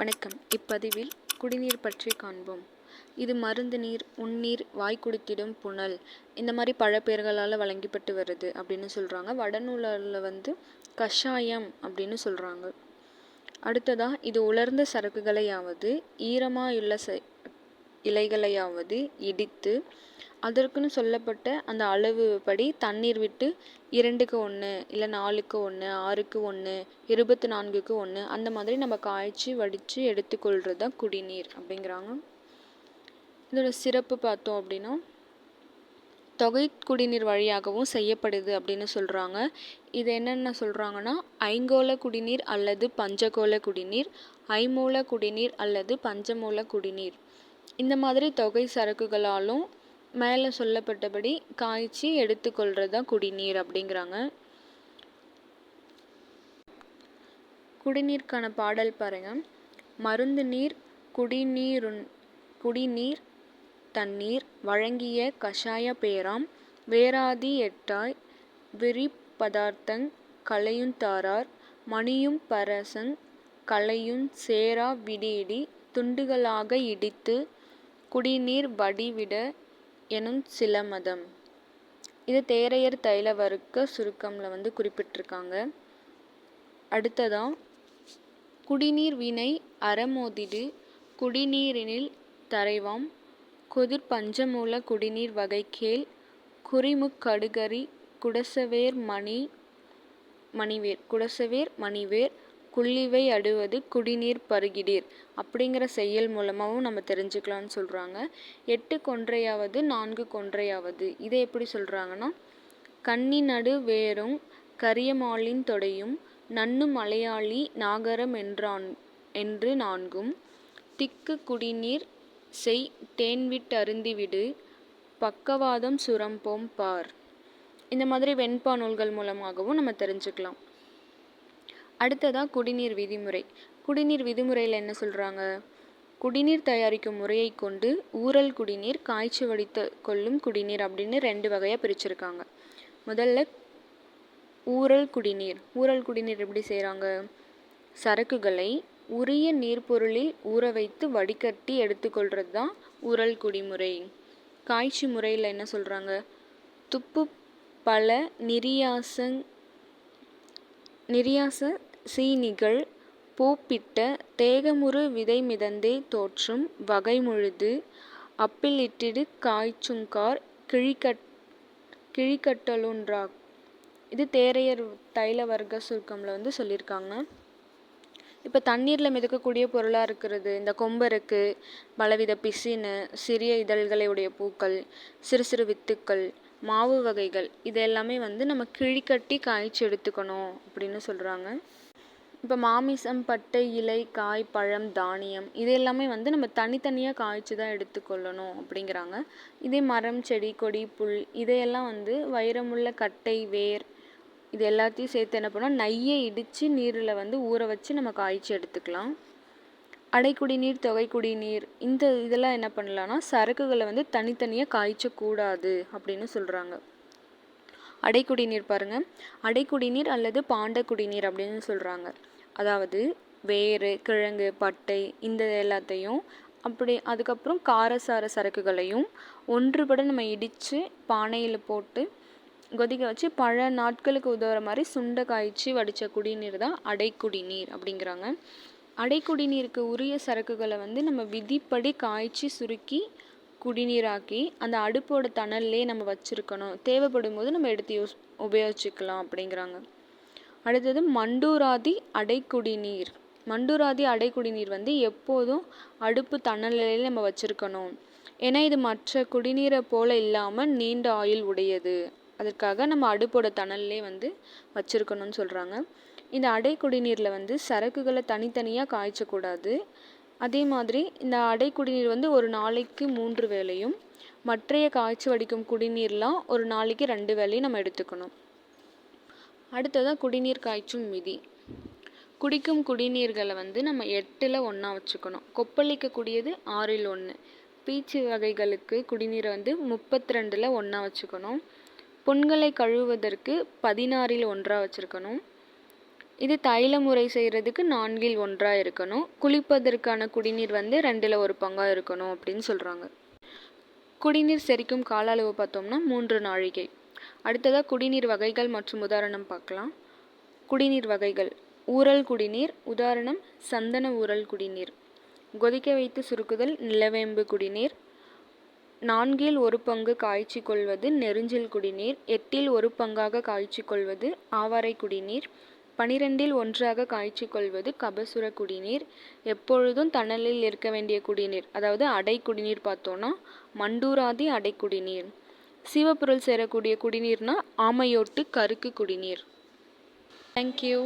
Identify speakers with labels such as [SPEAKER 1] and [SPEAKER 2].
[SPEAKER 1] வணக்கம். இப்பதிவில் குடிநீர் பற்றி காண்போம். இது மருந்து நீர் உண்ணீர் வாய் குடித்திடும் புனல். இந்த மாதிரி பல பெயர்களால் வழங்கப்பட்டு வருது அப்படின்னு சொல்கிறாங்க வடநூலில் வந்து கஷாயம் அப்படின்னு சொல்கிறாங்க அடுத்ததாக இது உலர்ந்த சரக்குகளையாவது ஈரமாயுள்ள இலைகளையாவது இடித்து அதற்குன்னு சொல்லப்பட்ட அந்த அளவு படி தண்ணீர் விட்டு இரண்டுக்கு ஒன்று இல்லை நாலுக்கு ஒன்று ஆறுக்கு ஒன்று இருபத்தி நான்குக்கு ஒன்று அந்த மாதிரி நம்ம காய்ச்சி வடித்து எடுத்துக்கொள்கிறது தான் குடிநீர் அப்படிங்கிறாங்க. இதோட சிறப்பு பார்த்தோம் அப்படின்னா தொகை குடிநீர் வழியாகவும் செய்யப்படுது அப்படின்னு சொல்கிறாங்க இது என்னென்ன சொல்கிறாங்கன்னா ஐங்கோல குடிநீர் அல்லது பஞ்சகோல குடிநீர் ஐமூல குடிநீர் அல்லது பஞ்சமூல குடிநீர். இந்த மாதிரி தொகை சரக்குகளாலும் மேலே சொல்லப்பட்டபடி காய்ச்சி எடுத்துக்கொள்கிறது தான் குடிநீர் அப்படிங்கிறாங்க. குடிநீருக்கான பாடல் பாருங்க. மருந்து நீர் குடிநீருன் குடிநீர் தண்ணீர் வழங்கிய கஷாய பேராம் வேராதி எட்டாய் விரிப்பதார்த்தங் கலையுந்தாரார் மணியும் பரசங் கலையுஞ் சேரா விடியிடி துண்டுகளாக இடித்து குடிநீர் வடிவிட எனும் சிலமதம் இது தேரையர் தைல வர்க்க சுருக்கமில் வந்து குறிப்பிட்டிருக்காங்க. அடுத்ததாக குடிநீர் வினை அறமோதிடு குடிநீரினில் தரைவாம் கொதிர் பஞ்சமூல குடிநீர் வகைக்கேள் குறிமுக்கடுகரி குடசவேர் மணி மணிவேர் குடசவேர் மணிவேர் குள்ளிவை அடுவது குடிநீர் பருகிடீர். அப்படிங்கிற செயல் மூலமாகவும் நம்ம தெரிஞ்சுக்கலாம்னு சொல்கிறாங்க எட்டு கொன்றையாவது நான்கு கொன்றையாவது. இதை எப்படி சொல்கிறாங்கன்னா கன்னி நடு வேரும் கரியமாலின் தொடையும் நன்னு மலையாளி நாகரம் என்றான் என்று நான்கும். திக்கு குடிநீர் செய் தேன்விட்டு அருந்திவிடு பக்கவாதம் சுரம்போம் பார். இந்த மாதிரி வெண்பா நூல்கள் மூலமாகவும் நம்ம தெரிஞ்சுக்கலாம். அடுத்ததாக குடிநீர் விதிமுறை. குடிநீர் விதிமுறையில் என்ன சொல்கிறாங்க குடிநீர் தயாரிக்கும் முறையை கொண்டு ஊறல் குடிநீர் காய்ச்சி வடித்து கொள்ளும் குடிநீர் அப்படின்னு ரெண்டு வகையாக பிரிச்சிருக்காங்க. முதல்ல ஊறல் குடிநீர். ஊறல் குடிநீர் எப்படி செய்கிறாங்க சரக்குகளை உரிய நீர்ப்பொருளில் ஊற வைத்து வடிகட்டி எடுத்துக்கொள்கிறது தான் ஊறல் குடிமுறை. காய்ச்சி முறையில் என்ன சொல்கிறாங்க துப்பு பல நிரியாசங் நிரியாச சீனிகள் பூப்பிட்ட தேகமுறு விதை மிதந்தே தோற்றும் வகைமுழுது அப்பிலிட்டிடு காய்ச்சுங்கார் கிழிக்கட் கிழிக்கட்டலுன்றா இது தேரையர் தைல வர்க்க சுருக்கமில் வந்து சொல்லியிருக்காங்க இப்போ தண்ணீரில் மிதக்கக்கூடிய பொருளாக இருக்கிறது இந்த கொம்பருக்கு பலவித பிசினு சிறிய இதழ்களுடைய பூக்கள் சிறு சிறு வித்துக்கள் மாவு வகைகள். இது எல்லாமே வந்து நம்ம கிழிக்கட்டி காய்ச்சி எடுத்துக்கணும் அப்படின்னு சொல்கிறாங்க இப்போ மாமிசம் பட்டை இலை காய் பழம் தானியம் இது எல்லாமே வந்து நம்ம தனித்தனியாக காய்ச்சி தான் எடுத்துக்கொள்ளணும் அப்படிங்கிறாங்க. இதே மரம் செடி கொடி புல் இதையெல்லாம் வந்து வைரமுள்ள கட்டை வேர் இது எல்லாத்தையும் சேர்த்து என்ன பண்ணோம் நையை இடித்து நீரில் வந்து ஊற வச்சு நம்ம காய்ச்சி எடுத்துக்கலாம். அடைக்குடிநீர் தொகை குடிநீர் இந்த இதெல்லாம் என்ன பண்ணலான்னா சரக்குகளை வந்து தனித்தனியாக காய்ச்சக்கூடாது அப்படின்னு சொல்கிறாங்க அடைக்குடிநீர் பாருங்கள் அடைக்குடிநீர் அல்லது பாண்ட குடிநீர் அப்படின்னு சொல்கிறாங்க அதாவது வேறு கிழங்கு பட்டை இந்த எல்லாத்தையும் அப்படி அதுக்கப்புறம் காரசார சரக்குகளையும் ஒன்றுபட நம்ம இடித்து பானையில் போட்டு கொதிக்க வச்சு பல நாட்களுக்கு உதவுற மாதிரி சுண்டை காய்ச்சி வடித்த குடிநீர் தான் அடைக்குடிநீர் அப்படிங்கிறாங்க. அடைக்குடிநீருக்கு உரிய சரக்குகளை வந்து நம்ம விதிப்படி காய்ச்சி சுருக்கி குடிநீராக்கி அந்த அடுப்போட தணல்லே நம்ம வச்சுருக்கணும். தேவைப்படும் போது நம்ம எடுத்து யூஸ் உபயோகிச்சுக்கலாம் அப்படிங்கிறாங்க. அடுத்தது மண்டூராதி அடைக்குடிநீர் மண்டூராதி அடைக்குடிநீர் வந்து எப்போதும் அடுப்பு தணலிலே நம்ம வச்சுருக்கணும். ஏன்னா இது மற்ற குடிநீரை போல் இல்லாமல் நீண்ட ஆயுள் உடையது. அதற்காக நம்ம அடுப்போட தணல்லே வந்து வச்சுருக்கணும்னு சொல்கிறாங்க இந்த அடை குடிநீரில் வந்து சரக்குகளை தனித்தனியாக காய்ச்சக்கூடாது. அதே மாதிரி இந்த அடை குடிநீர் வந்து ஒரு நாளைக்கு மூன்று வேலையும் மற்றைய காய்ச்சி வடிக்கும் குடிநீர்லாம் ஒரு நாளைக்கு ரெண்டு வேலையும் நம்ம எடுத்துக்கணும். அடுத்ததாக குடிநீர் காய்ச்சும் விதி குடிக்கும் குடிநீர்களை வந்து நம்ம எட்டில் ஒன்றா வச்சுக்கணும். கொப்பளிக்கக்கூடியது ஆறில் ஒன்று பீச்சு வகைகளுக்கு குடிநீரை வந்து முப்பத்தி ரெண்டில் ஒன்றா வச்சுக்கணும். புண்களை கழுவுவதற்கு பதினாறில் ஒன்றாக வச்சுருக்கணும். இது தைல முறை செய்கிறதுக்கு நான்கில் ஒன்றாக இருக்கணும். குளிப்பதற்கான குடிநீர் வந்து ரெண்டில் ஒரு பங்காக இருக்கணும் அப்படின்னு சொல்கிறாங்க குடிநீர் செரிக்கும் கால அளவு பார்த்தோம்னா மூன்று நாழிகை. அடுத்ததாக குடிநீர் வகைகள் மற்றும் உதாரணம் பார்க்கலாம். குடிநீர் வகைகள். ஊறல் குடிநீர் உதாரணம் சந்தன ஊறல் குடிநீர். கொதிக்க வைத்து சுருக்குதல் நிலவேம்பு குடிநீர். நான்கில் ஒரு பங்கு காய்ச்சி கொள்வது நெருஞ்சில் குடிநீர். எட்டில் ஒரு பங்காக காய்ச்சி கொள்வது ஆவாரை குடிநீர். பனிரெண்டில் ஒன்றாக காய்ச்சி கொள்வது கபசுர குடிநீர். எப்பொழுதும் தணலில் இருக்க வேண்டிய குடிநீர் அதாவது அடை குடிநீர் பார்த்தோன்னா மண்டூராதி அடை குடிநீர். சிவப்பொருள் சேரக்கூடிய குடிநீர்னா ஆமையோட்டு கருக்கு குடிநீர். தேங்க்யூ